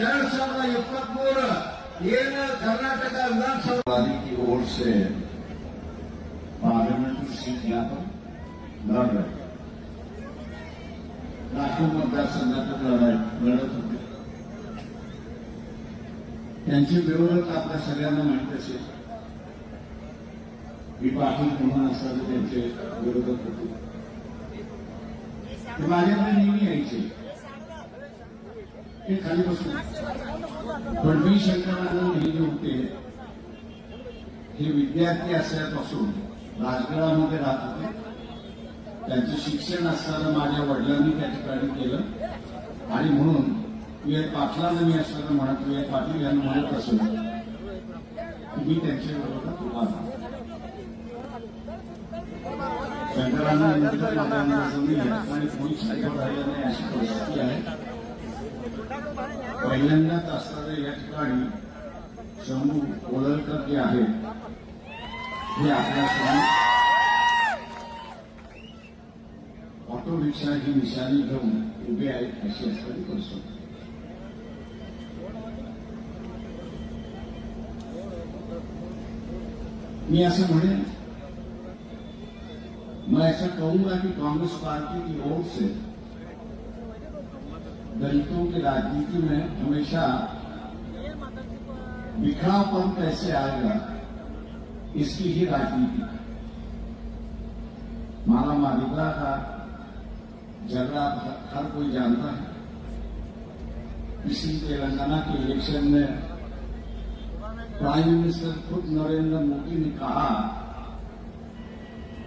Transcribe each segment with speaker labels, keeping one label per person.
Speaker 1: ಎರಡು ಸಾವಿರದ ಇಪ್ಪತ್ಮೂರು ಏನು ಕರ್ನಾಟಕ ವಿಧಾನಸಭಾ
Speaker 2: पार्टी की ओर से पार्लियामेंट्री सीट यहाँ पर लड़ रहे लाखों मतदारसंघातून लढाई लढत होते त्यांची विरोधक आपल्या सगळ्यांना माहीत असेल मी पाटील म्हणून असणारे त्यांचे विरोधक होते ते माझ्याकडे नेहमी यायचे ते खाली बसू पण मी शंकरानंद नेहमी होते हे विद्यार्थी असल्यापासून राजगडामध्ये राहत होते. त्यांचं शिक्षण असताना माझ्या वडिलांनी त्या ठिकाणी केलं. आणि म्हणून विवेक पाटलांना मी असताना म्हणत विवेक पाटील यांना म्हणत असून की मी त्यांच्या विरोधात उभा राहतो. शंकरांना आणि कोणी साईड राहिलं नाही अशी परिस्थिती आहे. पहिल्यांदाच असणारे या ठिकाणी ऑटो रिक्षा ही उभे आहेत अशी असणारी मैं ऐसा कहूँगा कि कांग्रेस पार्टी की ओर से दलितों की राजनीति में हमेशा बिखरापन कैसे आएगा इसकी ही राजनीति माला मालिका का झगड़ा हर कोई जानता है। इसी तेलंगाना के इलेक्शन में प्राइम मिनिस्टर खुद नरेंद्र मोदी ने कहा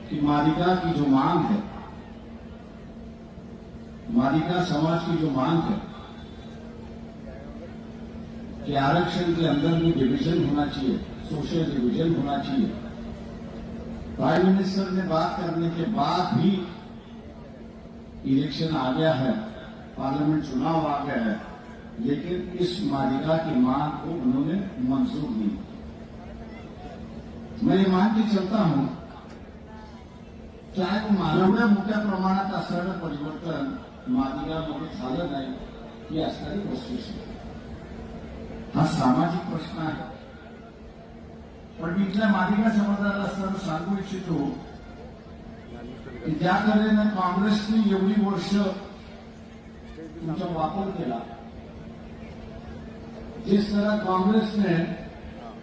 Speaker 2: कि मालिका की जो मांग है मालिका समाज की जो मांग है कि आरक्षण के अंदर में डिवीज़न होना चाहिए सोशल डिवीज़न होना चाहिए। प्राइम मिनिस्टर ने बात करने के बाद भी इलेक्शन आ गया है पार्लियामेंट चुनाव आ गया है, लेकिन इस मालिका की मांग को उन्होंने मंजूर नहीं मैं ये मान के चलता हूँ, चाहे वो एवढ्या मोठ्या प्रमाणात असणारं परिवर्तन मालिकामध्ये झालं ही हा सामाजिक प्रश्न आहे. पण मी इथल्या मालिका समाजाला असताना सांगू इच्छितो की ज्या तऱ्हेनं काँग्रेसने एवढी वर्ष तुमचा वापर केला. जिस तरह कांग्रेस ने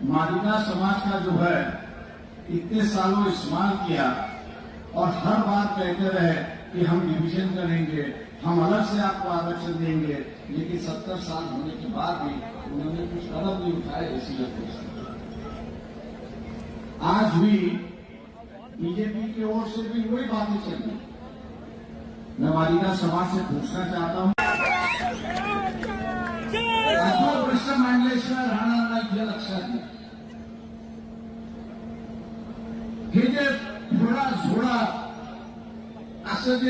Speaker 2: मालिका समाज का जो है, इतने सालों इस्तेमाल किया और हर बार कहते रहे कि हम डिवीज़न करेंगे हम अलग से आपको आरक्षण देंगे, लेकिन सत्तर साल होने के बाद भी उन्होंने कुछ कदम नहीं उठाए इसी लगभग आज भी बीजेपी की ओर से भी वही बातें चल रही मैं मालिका समाज से पूछना चाहता हूँ। मांडल्याशिवाय राहणार नाही हे लक्षात घ्या हे। जे थोडा झोडा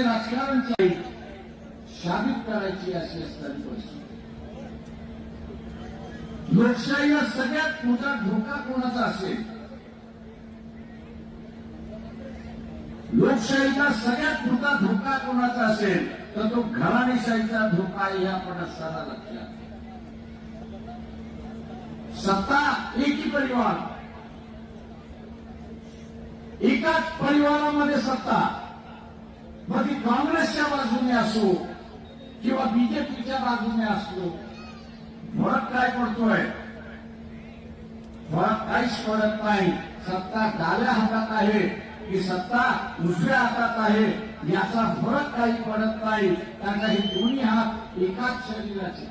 Speaker 2: राजकारण चालेल शाबित करायची अशी असणारी परिस्थिती. लोकशाहीला सगळ्यात मोठा धोका कोणाचा असेल? लोकशाहीचा सगळ्यात मोठा धोका कोणाचा असेल? तर तो घराणेशाहीचा धोका आहे हे आपण असताना लक्षात. सत्ता एकी परिवार. एकाच परिवारामध्ये सत्ता. मग ती काँग्रेसच्या बाजूने असो किंवा बीजेपीच्या बाजूने असलो फरक काय पडतोय? फरक काहीच पडत नाही. सत्ता डाव्या हातात आहे की सत्ता उजव्या हातात आहे याचा फरक काही पडत नाही. कारण हे दोन्ही हात एकाच शरीराचे.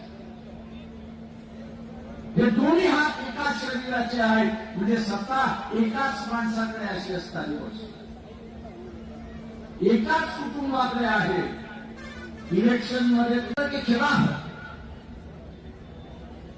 Speaker 2: हे दोन्ही हात एकाच शरीराचे आहेत. म्हणजे सत्ता एकाच माणसाकडे अशी असताना. एकाच कुटुंबाकडे आहे. इलेक्शन के खिलाफ